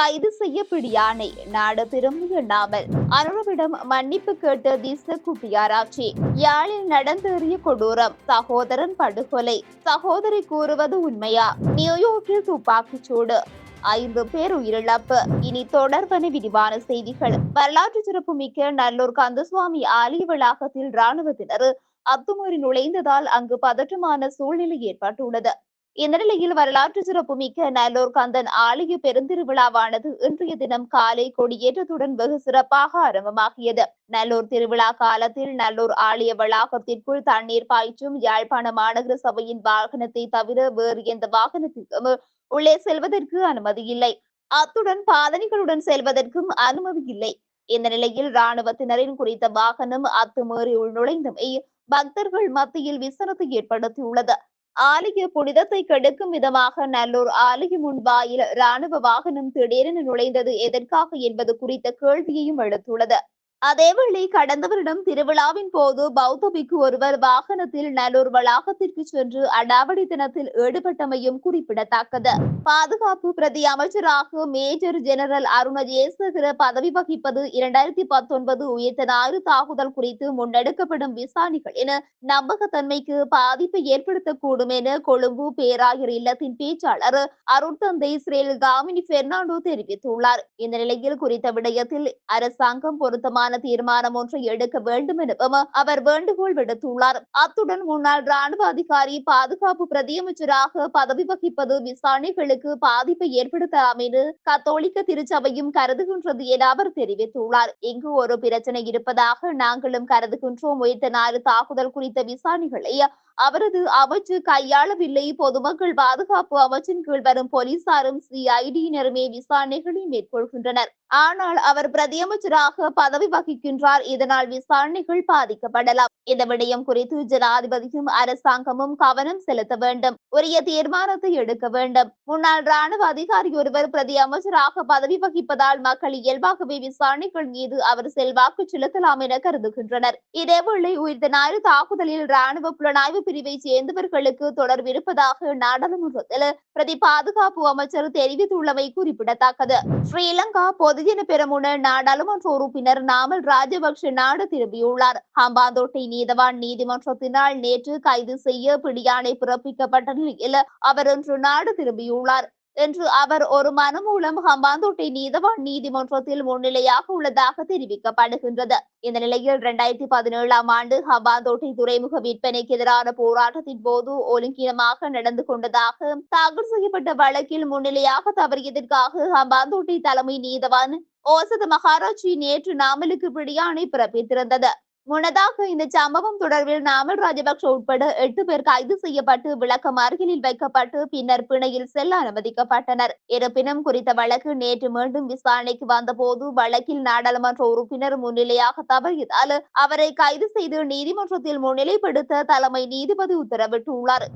கைது செய்ய பிடியானை நாடு திரும்ப எண்ணாமல். அனுரவிடம் மன்னிப்பு கேட்ட திச குட்டியாராட்சி யாழில் நடந்தேறிய கொடூரம் சகோதரன் படுகொலை. சகோதரி கூறுவது உண்மையா? நியூயோர்க்கில் துப்பாக்கிச் சூடு. ஐந்து பேர் உயிரிழப்பு. இனி தொடர்பன விரிவான செய்திகள். வரலாற்று சிறப்பு மிக்க நல்லூர் கந்தசுவாமி ஆலய வளாகத்தில் ராணுவத்தினர் அத்துமீறி நுழைந்ததால் அங்கு பதற்றமான சூழ்நிலை ஏற்பட்டுள்ளது. இந்த நிலையில் வரலாற்று சிறப்புமிக்க நல்லூர் கந்தன் ஆலய பெருந்திருவிழாவானது இன்றைய தினம் காலை கொடியேற்றத்துடன் வெகு சிறப்பாக ஆரம்பமாகியது. நல்லூர் திருவிழா காலத்தில் நல்லூர் ஆலய வளாகத்திற்குள் தண்ணீர் பாய்ச்சும் யாழ்ப்பாண மாநகர சபையின் வாகனத்தை தவிர வேறு எந்த வாகனத்திற்கும் உள்ளே செல்வதற்கு அனுமதி இல்லை. அத்துடன் பாதணிகளுடன் செல்வதற்கும் அனுமதி இல்லை. இந்த நிலையில் இராணுவத்தினரின் குறித்த வாகனம் அத்துமீறி உள்நுழைந்தமை பக்தர்கள் மத்தியில் விசனத்தை ஏற்படுத்தியுள்ளது. ஆலய புனிதத்தை கெடுக்கும் விதமாக நல்லூர் ஆலய முன்பாயில் இராணுவ வாகனம் திடீரென நுழைந்தது எதற்காக என்பது குறித்த கேள்வியையும் எழுத்துள்ளது. அதேவேளை கடந்த வருடம் திருவிழாவின் போது பௌத்த பிக்கு ஒருவர் வாகனத்தில் நல்லூர் வளாகத்திற்கு சென்று அடாவடி தினத்தில் ஈடுபட்டமையும் குறிப்பிடத்தக்கது. பாதுகாப்பு பிரதி அமைச்சராக மேஜர் ஜெனரல் அருண ஜேசகர பதவி வகிப்பது இரண்டாயிரத்தி பத்தொன்பது உயிர்த்த ஞாயிறு தாக்குதல் குறித்து முன்னெடுக்கப்படும் விசாரணைகள் என நம்பகத்தன்மைக்கு பாதிப்பை ஏற்படுத்தக்கூடும் என கொழும்பு பேராயர் இல்லத்தின் பேச்சாளர் அருட்தந்தை இஸ்ரேல் காமினி பெர்னாண்டோ தெரிவித்துள்ளார். இந்த நிலையில் குறித்த விடயத்தில் அரசாங்கம் பொருத்தமான தொடர்பான தீர்மானம் ஒன்றை எடுக்க வேண்டும் எனவும் அவர் வேண்டுகோள் விடுத்துள்ளார். அத்துடன் முன்னாள் ராணுவ அதிகாரி பாதுகாப்பு பிரதியமைச்சராக பதவி வகிப்பது விசாரணைகளுக்கு பாதிப்பை ஏற்படுத்தலாம் என்று கத்தோலிக்க திருச்சபையும் கருதுகின்றது என அவர் தெரிவித்துள்ளார். இங்கு ஒரு பிரச்சனை இருப்பதாக நாங்களும் கருதுகின்றோம். உயிர்த்த ஞாயிறு தாக்குதல் குறித்த விசாரணைகளை அவரது அமைச்சு கையாளவில்லை. பொதுமக்கள் பாதுகாப்பு அமைச்சின் கீழ் வரும் போலீசாரும் சிஐடியினருமே விசாரணைகளை மேற்கொள்கின்றனர். ஆனால் அவர் பிரதியமைச்சராக பதவி வகிக்கின்றார். இதனால் விசாரணைகள் பாதிக்கப்படலாம். இந்த விடயம் குறித்து ஜனாதிபதியும் அரசாங்கமும் கவனம் செலுத்த வேண்டும். உரிய தீர்மானத்தை எடுக்க வேண்டும். முன்னாள் ராணுவ அதிகாரி ஒருவர் பிரதி அமைச்சராக பதவி வகிப்பதால் மக்கள் இயல்பாகவே விசாரணைகள் மீது அவர் செல்வாக்கு செலுத்தலாம் என கருதுகின்றனர். இதேவேளை உயிர்த்த ஞாயிறு தாக்குதலில் ராணுவ புலனாய்வு பிரிவை சேர்ந்தவர்களுக்கு தொடர்பிருப்பதாக நாடாளுமன்றத்தில் பிரதி பாதுகாப்பு அமைச்சர் தெரிவித்துள்ளமை குறிப்பிடத்தக்கது. ஸ்ரீலங்கா பொதுஜன பெருமுன நாடாளுமன்ற உறுப்பினர் நாமல் ராஜபக்ஷ நாடு திரும்பியுள்ளார். ஹம்பாந்தோட்டை நீதவான் நீதிமன்றத்தினால் நேற்று கைது செய்ய பிடியாணை பிறப்பிக்கப்பட்ட நிலையில் அவர் இன்று நாடு திரும்பியுள்ளார். என்று அவர் ஒரு மனு மூலம் ஹம்பாந்தோட்டை நீதவான் நீதிமன்றத்தில் முன்னிலையாக உள்ளதாக தெரிவிக்கப்படுகின்றது. இந்த நிலையில் இரண்டாயிரத்தி பதினேழாம் ஆண்டு ஹம்பாந்தோட்டை துறைமுக விற்பனைக்கு எதிரான போராட்டத்தின் போது ஒழுங்கீனமாக நடந்து கொண்டதாக தாக்கல் செய்யப்பட்ட வழக்கில் முன்னிலையாக தவறியதற்காக ஹம்பாந்தோட்டை தலைமை நீதவான் ஓசத மகாராஜி நேற்று நாமலுக்கு பிடியாணை பிறப்பித்திருந்தது. முன்னதாக இந்த சம்பவம் தொடர்பில் நாமல் ராஜபக்ஷ உட்பட எட்டு பேர் கைது செய்யப்பட்டு விளக்கம் அருகிலில் வைக்கப்பட்டு பின்னர் பிணையில் செல்ல அனுமதிக்கப்பட்டனர். இருப்பினும் குறித்த வழக்கு நேற்று மீண்டும் விசாரணைக்கு வந்தபோது வழக்கில் நாடாளுமன்ற உறுப்பினர் முன்னிலையாக தவறியதால் அவரை கைது செய்து நீதிமன்றத்தில் முன்னிலைப்படுத்த தலைமை நீதிபதி உத்தரவிட்டுள்ளார்.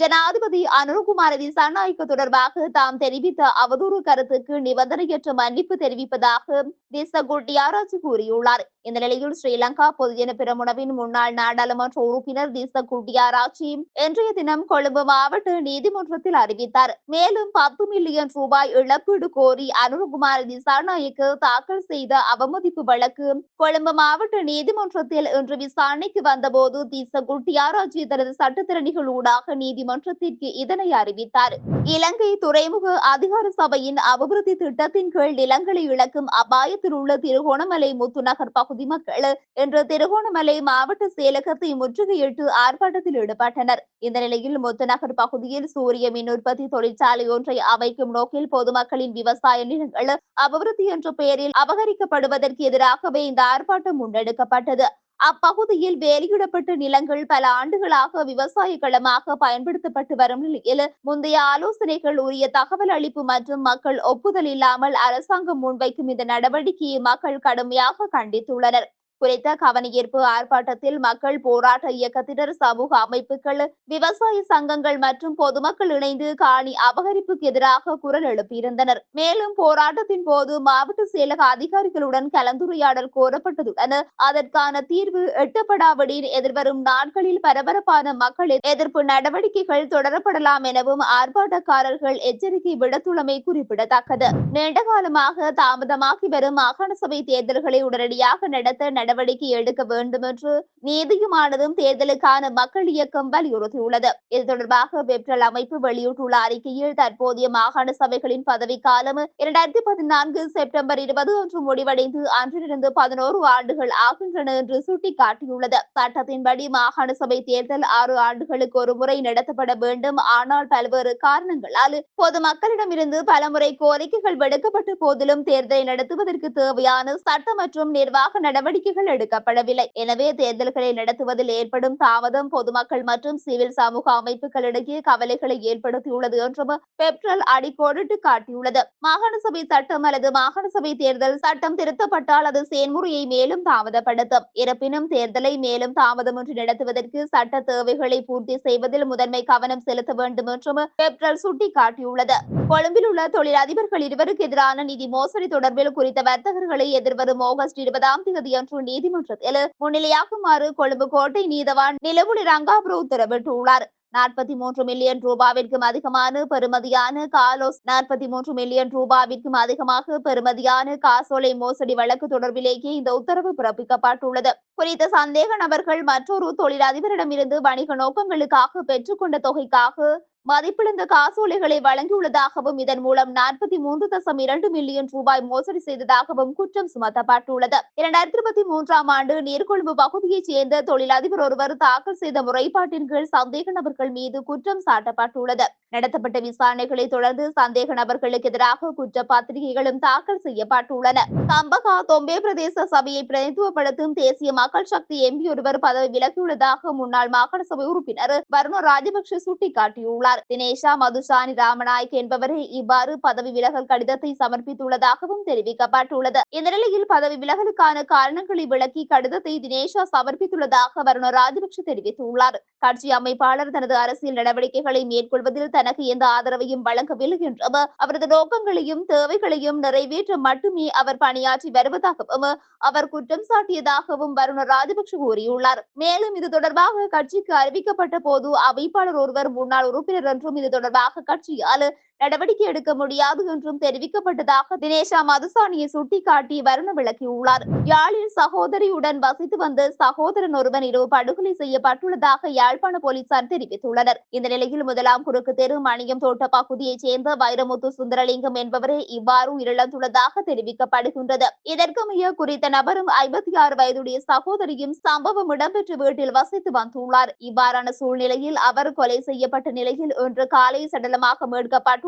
ஜனாதிபதி அனுகுமார திசாநாயக்க தொடர்பாக தாம் தெரிவித்த அவதூறு கருத்துக்கு நிபந்தனையற்ற மன்னிப்பு தெரிவிப்பதாக திசகுட்டி ஆராய்ச்சி கூறியுள்ளார். இந்த நிலையில் ஸ்ரீலங்கா பொதுஜன பிரமுனவின் முன்னாள் நாடாளுமன்ற உறுப்பினர் தீச குட்டியாராச்சி இன்றைய தினம் கொழும்பு மாவட்ட நீதிமன்றத்தில் அறிவித்தார். மேலும் பத்து மில்லியன் ரூபாய் இழப்பீடு கோரி அனுர்குமார திசாநாயக்கு தாக்கல் செய்த அவமதிப்பு வழக்கு கொழும்பு மாவட்ட நீதிமன்றத்தில் இன்று விசாரணைக்கு வந்தபோது தீச குட்டியாராச்சி தனது சட்டத்திறனிகள் ஊடாக நீதிமன்றத்திற்கு இதனை அறிவித்தார். இலங்கை துறைமுக அதிகார சபையின் அபிவிருத்தி திட்டத்தின் கீழ் நிலங்களை இழக்கும் அபாயத்தில் உள்ள திருகோணமலை முத்துநகர் பகுதி மக்கள் இன்று திருகோணமலை மாவட்ட செயலகத்தை முற்றுகையிட்டு ஆர்ப்பாட்டத்தில் ஈடுபட்டனர். இந்த நிலையில் முத்துநகர் பகுதியில் சூரிய மின் உற்பத்தி தொழிற்சாலை ஒன்றை அமைக்கும் நோக்கில் பொதுமக்களின் விவசாய நிலங்கள் அபிவிருத்தி என்ற பெயரில் அபகரிக்கப்படுவதற்கு எதிராகவே இந்த ஆர்ப்பாட்டம் முன்னெடுக்கப்பட்டது. அப்பகுதியில் வேலியிடப்பட்ட நிலங்கள் பல ஆண்டுகளாக விவசாய களமாக பயன்படுத்தப்பட்டு வரும் நிலையில் முந்தைய ஆலோசனைகள் உரிய தகவல் அளிப்பு மற்றும் மக்கள் ஒப்புதல் இல்லாமல் அரசாங்கம் முன்வைக்கும் இந்த நடவடிக்கையை மக்கள் கடுமையாக கண்டித்துள்ளனர். குறித்த கவனஈர்ப்பு ஆர்ப்பாட்டத்தில் மக்கள் போராட்ட இயக்கத்தினர் சமூக அமைப்புகள் விவசாய சங்கங்கள் மற்றும் பொதுமக்கள் இணைந்து காணி அபகரிப்புக்கு எதிராக குரல் எழுப்பியிருந்தனர். மேலும் போராட்டத்தின் போது மாவட்ட செயலக அதிகாரிகளுடன் கலந்துரையாடல் கோரப்பட்டதுடன் அதற்கான தீர்வு எட்டப்படாவிடின் எதிர்வரும் நாட்களில் பரபரப்பான மக்கள் எதிர்ப்பு நடவடிக்கைகள் தொடரப்படலாம் எனவும் ஆர்ப்பாட்டக்காரர்கள் எச்சரிக்கை விடுத்துள்ளமை குறிப்பிடத்தக்கது. நீண்ட காலமாக தாமதமாகி வரும் மாகாண சபை தேர்தல்களை உடனடியாக நடத்த நட நடவடிக்கை எடுக்க வேண்டும் என்று நீதியுமானதும் தேர்தலுக்கான மக்கள் இயக்கம் வலியுறுத்தியுள்ளது. இது தொடர்பாக பெப்ரல் அமைப்பு வெளியிட்டுள்ள அறிக்கையில் தற்போதைய மாகாண சபைகளின் பதவிக்காலம் இரண்டாயிரத்தி பதினான்கு செப்டம்பர் இருபது அன்று முடிவடைந்து அன்றிலிருந்து பதினோரு ஆண்டுகள் ஆகின்றன என்று சுட்டிக்காட்டியுள்ளது. சட்டத்தின்படி மாகாண சபை தேர்தல் ஆறு ஆண்டுகளுக்கு ஒரு முறை நடத்தப்பட வேண்டும். ஆனால் பல்வேறு காரணங்களால் பொதுமக்களிடமிருந்து பலமுறை கோரிக்கைகள் விடுக்கப்பட்ட போதிலும் தேர்தலை நடத்துவதற்கு தேவையான சட்ட மற்றும் நிர்வாக நடவடிக்கைகள் எடுக்கப்படவில்லை. எனவே தேர்தல்களை நடத்துவதில் ஏற்படும் தாமதம் பொதுமக்கள் மற்றும் சிவில் சமூக அமைப்புகளிடையே கவலைகளை ஏற்படுத்தியுள்ளது என்றும் பெப்ரல் அடிக்கோடிட்டு காட்டியுள்ளது. மாகாண சபை சட்டம் அல்லது மாகாண சபை தேர்தல் சட்டம் திருத்தப்பட்டால் அது செயல்முறையை மேலும் தாமதப்படுத்தும். இருப்பினும் தேர்தலை மேலும் தாமதமின்றி நடத்துவதற்கு சட்ட தேவைகளை பூர்த்தி செய்வதில் முதன்மை கவனம் செலுத்த வேண்டும் என்றும் பெப்ரல் சுட்டிக்காட்டியுள்ளது. கொழும்பில் உள்ள தொழிலதிபர்கள் இருவருக்கு எதிரான நிதி மோசடி தொடர்பில் குறித்த வர்த்தகர்களை எதிர்வரும் ஆகஸ்ட் இருபதாம் தேதி அன்று நீதிமன்றத்தில் முன்னிலையாகுமாறு கொழும்பு கோட்டை நீதவான் நிலவுளி ரங்காபுர உத்தரவிட்டுள்ளார். நாற்பத்தி மூன்று மில்லியன் ரூபாவிற்கும் அதிகமான பெறுமதியான காலோஸ் நாற்பத்தி மூன்று மில்லியன் ரூபாவிற்கும் அதிகமாக பெறுமதியான காசோலை மோசடி வழக்கு தொடர்பிலேயே இந்த உத்தரவு பிறப்பிக்கப்பட்டுள்ளது. குறித்த சந்தேக நபர்கள் மற்றொரு தொழிலதிபரிடமிருந்து வணிக நோக்கங்களுக்காக பெற்றுக்கொண்ட தொகைக்காக மதிப்பிழந்த காசோலைகளை வழங்கியுள்ளதாகவும் இதன் மூலம் நாற்பத்தி மூன்று தசம் இரண்டு மில்லியன் ரூபாய் மோசடி செய்ததாகவும் குற்றம் சுமத்தப்பட்டுள்ளது. இரண்டாயிரத்தி இருபத்தி மூன்றாம் ஆண்டு நீர்கொழும்பு பகுதியைச் சேர்ந்த தொழிலதிபர் ஒருவர் தாக்கல் செய்த முறைப்பாட்டின் கீழ் சந்தேக நபர்கள் மீது குற்றம் சாட்டப்பட்டுள்ளது. நடத்தப்பட்ட விசாரணைகளை தொடர்ந்து சந்தேக நபர்களுக்கு எதிராக குற்ற பத்திரிகைகளும் தாக்கல் செய்யப்பட்டுள்ளன. கம்பகா தொம்பே பிரதேச சபையை பிரதித்துவப்படுத்தும் தேசிய மக்கள் சக்தி எம்பி ஒருவர் பதவி விலகியுள்ளதாக முன்னாள் மாகாண சபை உறுப்பினர் வருண ராஜபக்ஷ சுட்டிக்காட்டியுள்ளார். தினேஷா மதுசானி ராமநாயக் என்பவரே இவ்வாறு பதவி விலகல் கடிதத்தை சமர்ப்பித்துள்ளதாகவும் தெரிவிக்கப்பட்டுள்ளது. இந்த நிலையில் பதவி விலகலுக்கான காரணங்களை விளக்கி கடிதத்தை தினேஷா சமர்ப்பித்துள்ளதாக வருண ராஜபக்ஷ தெரிவித்துள்ளார். கட்சி அமைப்பாளர் தனது அரசியல் நடவடிக்கைகளை மேற்கொள்வதில் தனக்கு எந்த ஆதரவையும் வழங்கவில்லை என்றும் அவரது நோக்கங்களையும் தேவைகளையும் நிறைவேற்ற மட்டுமே அவர் பணியாற்றி வருவதாகவும் அவர் குற்றம் சாட்டியதாகவும் வரும் வருண ராஜபக்ஷ கூறியுள்ளார். மேலும் இது தொடர்பாக கட்சிக்கு அறிவிக்கப்பட்ட போது அவைப்பாளர் ஒருவர் முன்னாள் உறுப்பினர் என்றும் இது தொடர்பாக கட்சியால் நடவடிக்கை எடுக்க முடியாது என்றும் தெரிவிக்கப்பட்டதாக தினேஷா மதுசானியை சுட்டிக்காட்டி வருண விளக்கியுள்ளார். யாழில் சகோதரியுடன் வசித்து வந்த சகோதரன் ஒருவன் இரவு படுகொலை செய்யப்பட்டுள்ளதாக யாழ்ப்பாண போலீசார் தெரிவித்துள்ளனர். இந்த நிலையில் முதலாம் குறுக்கு தெரு மணியம் தோட்ட பகுதியைச் சேர்ந்த வைரமுத்து சுந்தரலிங்கம் என்பவரே இவ்வாறு உயிரிழந்துள்ளதாக தெரிவிக்கப்படுகின்றது. இதற்கமைய குறித்த நபரும் ஐம்பத்தி ஆறு வயதுடைய சகோதரியும் சம்பவம் இடம்பெற்ற வீட்டில் வசித்து வந்துள்ளார். இவ்வாறான சூழ்நிலையில் அவர் கொலை செய்யப்பட்ட நிலையில் இன்று காலை சடலமாக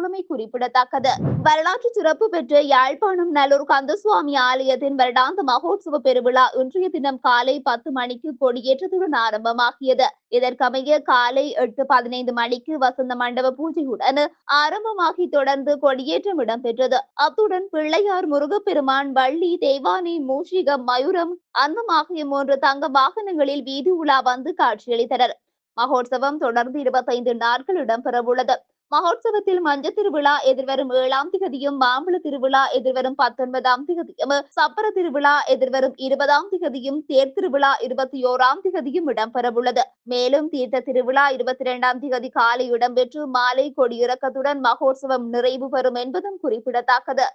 மீட்கப்பட்டுள்ளமை குறிப்பிடத்தக்கது. வரலாற்று சிறப்பு பெற்ற யாழ்ப்பாணம் நல்லூர் கந்தசுவாமி ஆலயத்தின் வருடாந்த மகோத்சவ பெருவிழா இன்றைய தினம் காலை பத்து மணிக்கு கொடியேற்றத்துடன் ஆரம்பமாகியது. இதற்கமைய காலை எட்டு பதினைந்து மணிக்கு வசந்த மண்டப பூஜையுடன் ஆரம்பமாகி தொடர்ந்து கொடியேற்றம் இடம்பெற்றது. அத்துடன் பிள்ளையார் முருகப்பெருமான் வள்ளி தேவானை மூஷிகம் மயூரம் அந்தம் ஆகிய மூன்று தங்க வாகனங்களில் வீதி உலா வந்து காட்சியளித்தனர். மகோத்சவம் தொடர்ந்து இருபத்தைந்து நாட்கள் இடம்பெறவுள்ளது. மகோத்சவத்தில் மஞ்ச திருவிழா எதிர்வரும் ஏழாம் திகதியும் மாம்பழ திருவிழா எதிர்வரும் பத்தொன்பதாம் திகதியும் சப்பர திருவிழா எதிர்வரும் இருபதாம் திகதியும் தேர் திருவிழா இருபத்தி ஓராம் திகதியும் இடம்பெறவுள்ளது மேலும் தீர்த்த திருவிழா இருபத்தி இரண்டாம் திகதி காலை இடம்பெற்று மாலை கொடியிறக்கத்துடன் மகோத்சவம் நிறைவு பெறும் என்பதும் குறிப்பிடத்தக்கது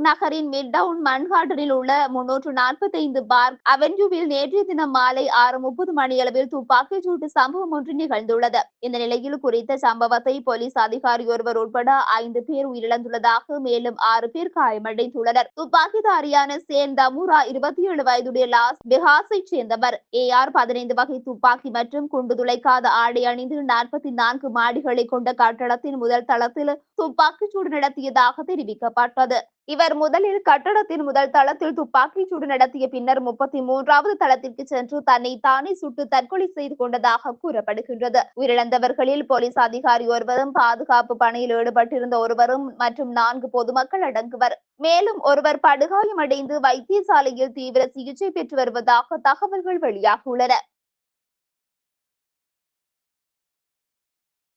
நியூயார்க் நகரின் மிட்டவுன் மன்ஹாட்டனில் உள்ள முன்னூற்று நாற்பத்தி ஐந்து பார்க் அவென்யூவில் நேற்றைய தினம் மாலை ஆறு முப்பது மணியளவில் துப்பாக்கிச் சூட்டு சம்பவம் ஒன்று நிகழ்ந்துள்ளது. இந்த நிலையில் குறித்த சம்பவத்தை போலீஸ் அதிகாரி ஒருவர் உட்பட ஐந்து பேர் உயிரிழந்துள்ளதாக மேலும் ஆறு பேர் காயமடைந்துள்ளனர். துப்பாக்கிதாரியான சேன் தமுரா இருபத்தி ஏழு வயதுடைய லாஸ் பெஹாஸைச் சேர்ந்தவர். ஏ ஆர் பதினைந்து வகை துப்பாக்கி மற்றும் குண்டு துளைக்காத ஆடை அணிந்து நாற்பத்தி நான்கு மாடிகளை கொண்ட கட்டடத்தின் முதல் தளத்தில் துப்பாக்கிச்சூடு நடத்தியதாக தெரிவிக்கப்பட்டது. இவர் முதலில் கட்டடத்தின் முதல் தளத்தில் துப்பாக்கி சூடு நடத்திய பின்னர் முப்பத்தி மூன்றாவது தளத்திற்கு சென்று தன்னை தானே சுட்டு தற்கொலை செய்து கொண்டதாக கூறப்படுகின்றது. உயிரிழந்தவர்களில் போலீஸ் அதிகாரி ஒருவரும் பாதுகாப்பு பணியில் ஈடுபட்டிருந்த ஒருவரும் மற்றும் நான்கு பொதுமக்கள் அடங்குவர். மேலும் ஒருவர் படுகாயமடைந்து வைத்தியசாலையில் தீவிர சிகிச்சை பெற்று வருவதாக தகவல்கள் வெளியாகியுள்ளன.